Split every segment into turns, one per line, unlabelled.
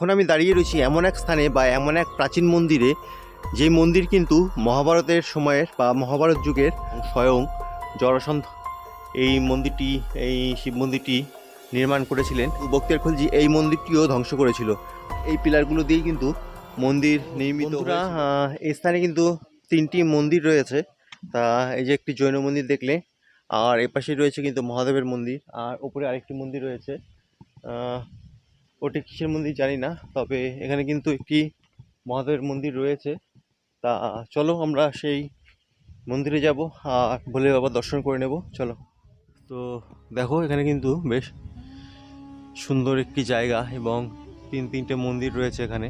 এখন আমি দাঁড়িয়ে রয়েছি এমন এক স্থানে বা এমন এক প্রাচীন মন্দিরে যে মন্দির কিন্তু মহাভারতের সময়ের বা মহাভারত যুগের স্বয়ং জরাসন্ধ এই মন্দিরটি, এই শিব মন্দিরটি নির্মাণ করেছিলেন। বক্তিয়ার খলজি এই মন্দিরটিও ধ্বংস করেছিল। এই পিলারগুলো দিয়েই কিন্তু মন্দির নির্মিত এই স্থানে কিন্তু তিনটি মন্দির রয়েছে। তা এই যে একটি জৈন মন্দির দেখলে, আর এপাশে রয়েছে কিন্তু মহাদেবের মন্দির, আর উপরে আরেকটি মন্দির রয়েছে। ওটি কিসের মন্দির জানি না, তবে এখানে কিন্তু একটি মহাদেবের মন্দির রয়েছে। তা চলো আমরা সেই মন্দিরে যাব, আর ভোলে বাবা দর্শন করে নেব, চলো। তো দেখো, এখানে কিন্তু বেশ সুন্দর একটি জায়গা এবং তিন তিনটে মন্দির রয়েছে এখানে।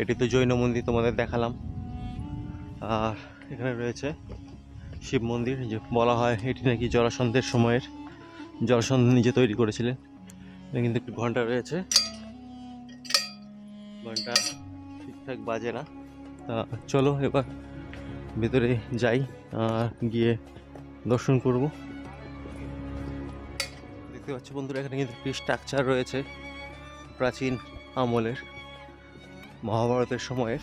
এটি তো জৈন মন্দির তোমাদের দেখালাম। আর এখানে রয়েছে শিব মন্দির, যে বলা হয় এটি নাকি জরাসন্ধের সময়ের জরাসন্ধ নিজে তৈরি করেছিলেন। কিন্তু একটি ঘণ্টা রয়েছে। ঘণ্টা ঠিকঠাক বাজে না। তা চলো এবার ভেতরে যাই গিয়ে দর্শন করব। দেখতে পাচ্ছ বন্ধুরা, এখানে কিন্তু একটি স্ট্রাকচার রয়েছে প্রাচীন আমলের, মহাভারতের সময়ের।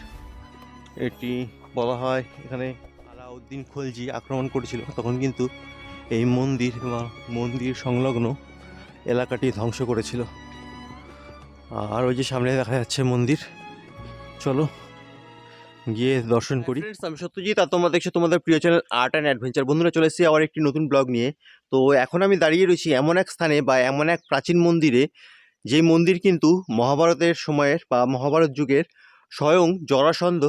এটি বলা হয় এখানে আলাউদ্দিন খলজি আক্রমণ করেছিল। তখন কিন্তু এই মন্দির বা মন্দির সংলগ্ন এলাকাটি ধ্বংস করেছিল। আর ওই যে সামনে দেখা যাচ্ছে মন্দির। চলো গিয়ে দর্শন করি। আমি সত্যজিৎ আর তোমরা দেখছ তোমাদের প্রিয় চ্যানেল আর্ট অ্যান্ড অ্যাডভেঞ্চার বন্ধুরা চলে এসেছি আবার একটি নতুন ব্লগ নিয়ে। তো এখন আমি দাঁড়িয়ে রয়েছি এমন এক স্থানে বা এমন এক প্রাচীন মন্দিরে যেই মন্দির কিন্তু মহাভারতের সময়ের বা মহাভারত যুগের স্বয়ং জরাসন্ধ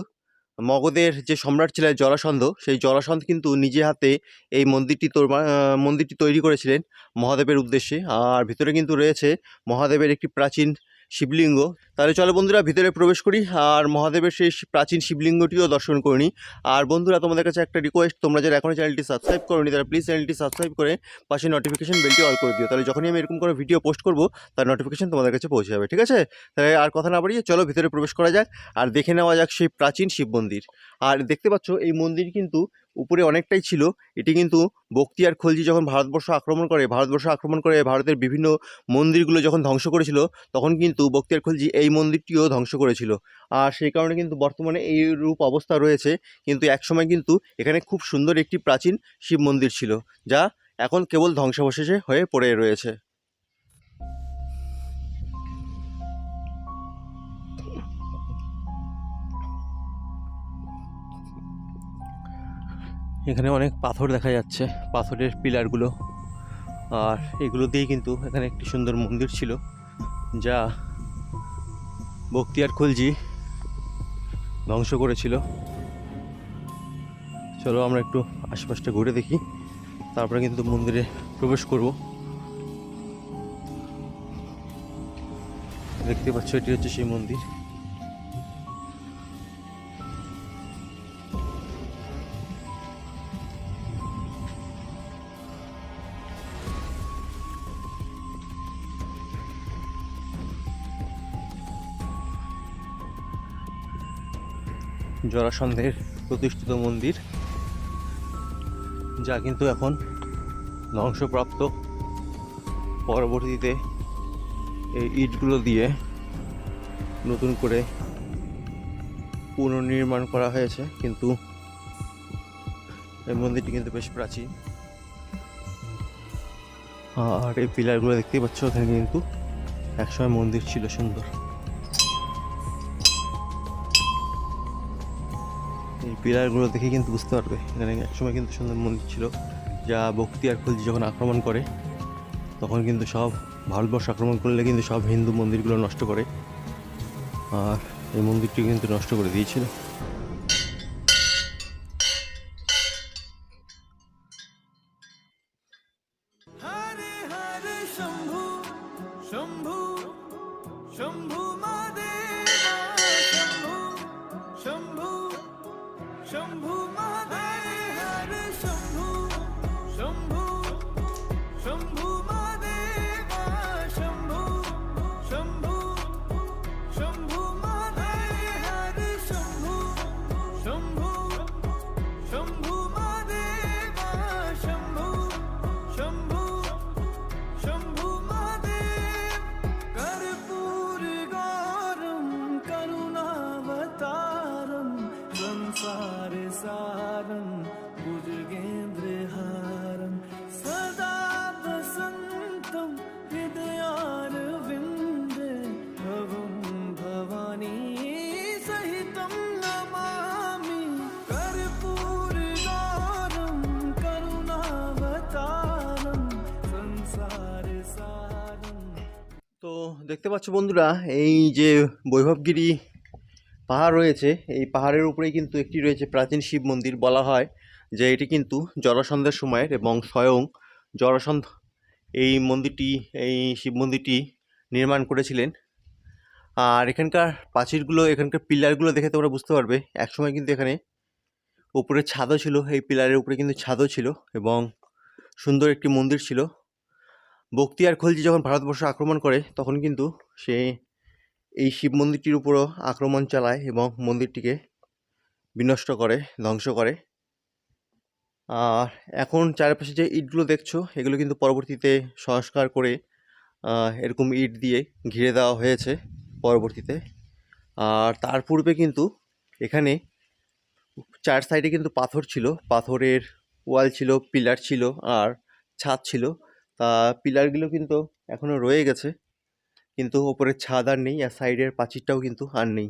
মগধের যে সম্রাট ছিলেন জলাসন্ধ, সেই জলাসন্ধ কিন্তু নিজে হাতে এই মন্দিরটি মন্দিরটি তৈরি করেছিলেন মহাদেবের উদ্দেশ্যে। আর ভিতরে কিন্তু রয়েছে মহাদেবের একটি প্রাচীন শিবলিঙ্গ। তাহলে চলো বন্ধুরা, ভিতরে প্রবেশ করি। আর মহাদেবের সেই প্রাচীন শিবলিঙ্গটিও দর্শন করে নিই। আর বন্ধুরা, তোমাদের কাছে একটা রিকোয়েস্ট তোমরা যারা এখনও চ্যানেলটি সাবস্ক্রাইব করোনি, তারা প্লিজ চ্যানেলটি সাবস্ক্রাইব করে পাশে নোটিফিকেশন বেলটি অল করে দিও। তাহলে যখনই আমি এরকম কোনো ভিডিও পোস্ট করব, তার নোটিফিকেশন তোমাদের কাছে পৌঁছে যাবে, ঠিক আছে? তাহলে আর কথা না বাড়িয়ে চলো ভিতরে প্রবেশ করা যাক। আর দেখে নেওয়া যাক সেই প্রাচীন শিব মন্দির। আর দেখতে পাচ্ছ, এই মন্দির কিন্তু উপরে অনেকটাই ছিল। এটি কিন্তু বক্তিয়ার খলজি যখন ভারতবর্ষ আক্রমণ করে, ভারতবর্ষ আক্রমণ করে ভারতের বিভিন্ন মন্দিরগুলো যখন ধ্বংস করেছিল, তখন কিন্তু বক্তিয়ার খলজি এই মন্দিরটিও ধ্বংস করেছিল। আর সেই কারণে কিন্তু বর্তমানে এই রূপ অবস্থা রয়েছে। কিন্তু একসময় কিন্তু এখানে খুব সুন্দর একটি প্রাচীন শিব মন্দির ছিল, যা এখন কেবল ধ্বংসাবশেষে হয়ে পড়ে রয়েছে। এখানে অনেক পাথর দেখা যাচ্ছে, পাথরের পিলারগুলো। আর এগুলো দিয়েই কিন্তু এখানে একটি সুন্দর মন্দির ছিল, যা বক্তিয়ার খলজি ধ্বংস করেছিল। চলো আমরা একটু আশেপাশটা ঘুরে দেখি, তারপরে কিন্তু মন্দিরে প্রবেশ করব। দেখতে পাচ্ছ, এটি হচ্ছে সেই মন্দির। জরাসন্ধের প্রতিষ্ঠিত মন্দির, যা কিন্তু এখন ধ্বংসপ্রাপ্ত। পরবর্তীতে এই ইটগুলো দিয়ে নতুন করে পুনর্নির্মাণ করা হয়েছে, কিন্তু এই মন্দিরটি কিন্তু বেশ প্রাচীন। আর এই পিলারগুলো দেখতেই পাচ্ছ, ওখানে কিন্তু একসময় মন্দির ছিল সুন্দর। এই পিলারগুলো দেখে কিন্তু বুঝতে পারবে। এখানে একসময় কিন্তু সুন্দর মন্দির ছিল, যা বক্তিয়ার খুলজি যখন আক্রমণ করে, তখন কিন্তু সব ভারতবর্ষ আক্রমণ করলে কিন্তু সব হিন্দু মন্দিরগুলো নষ্ট করে, আর এই মন্দিরটি কিন্তু নষ্ট করে দিয়েছিল। দেখতে পাচ্ছ বন্ধুরা, এই যে বৈভবগিরি পাহাড় রয়েছে, এই পাহাড়ের উপরেই কিন্তু একটি রয়েছে প্রাচীন শিব মন্দির বলা হয়, যে এটি কিন্তু জরাসন্ধের সময়ের এবং স্বয়ং জরাসন্ধ এই মন্দিরটি, এই শিব মন্দিরটি নির্মাণ করেছিলেন। আর এখানকার প্রাচীরগুলো, এখানকার পিলারগুলো দেখে তোমরা বুঝতে পারবে, একসময় কিন্তু এখানে উপরে ছাদও ছিল, এই পিলারের উপরে কিন্তু ছাদও ছিল এবং সুন্দর একটি মন্দির ছিল। বক্তিয়ার খলজি যখন ভারতবর্ষ আক্রমণ করে, তখন কিন্তু সে এই শিব মন্দিরটির উপরও আক্রমণ চালায় এবং মন্দিরটিকে বিনষ্ট করে, ধ্বংস করে। আর এখন চারপাশে যে ইটগুলো দেখছ, এগুলো কিন্তু পরবর্তীতে সংস্কার করে এরকম ইট দিয়ে ঘিরে দেওয়া হয়েছে পরবর্তীতে। আর তার পূর্বে কিন্তু এখানে চার সাইডে কিন্তু পাথর ছিল। পাথরের ওয়াল ছিল, পিলার ছিল, আর ছাদ ছিল। পিলারগুলো কিন্তু এখনও রয়ে গেছে। কিন্তু ওপরের ছাদ আর নেই আর সাইডের প্রাচীরটাও কিন্তু আর নেই।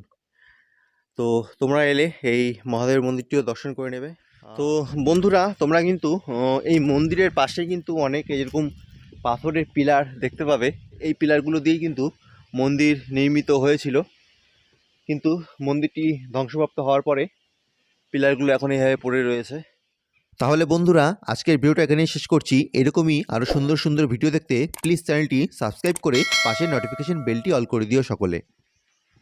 তো তোমরা এলে এই মহাদেবের মন্দিরটিও দর্শন করে নেবে। তো বন্ধুরা তোমরা কিন্তু এই মন্দিরের পাশে কিন্তু অনেক এরকম পাথরের পিলার দেখতে পাবে। এই পিলারগুলো দিয়েই কিন্তু মন্দির নির্মিত হয়েছিল। কিন্তু মন্দিরটি ধ্বংসপ্রাপ্ত হওয়ার পরে পিলারগুলো এখন এইভাবে পড়ে রয়েছে।
তাহলে বন্ধুরা, আজকের ভিডিওটা এখানেই শেষ করছি। এরকমই আরও সুন্দর সুন্দর ভিডিও দেখতে প্লিজ চ্যানেলটি সাবস্ক্রাইব করে পাশের নোটিফিকেশন বেলটি অল করে দিও সকলে।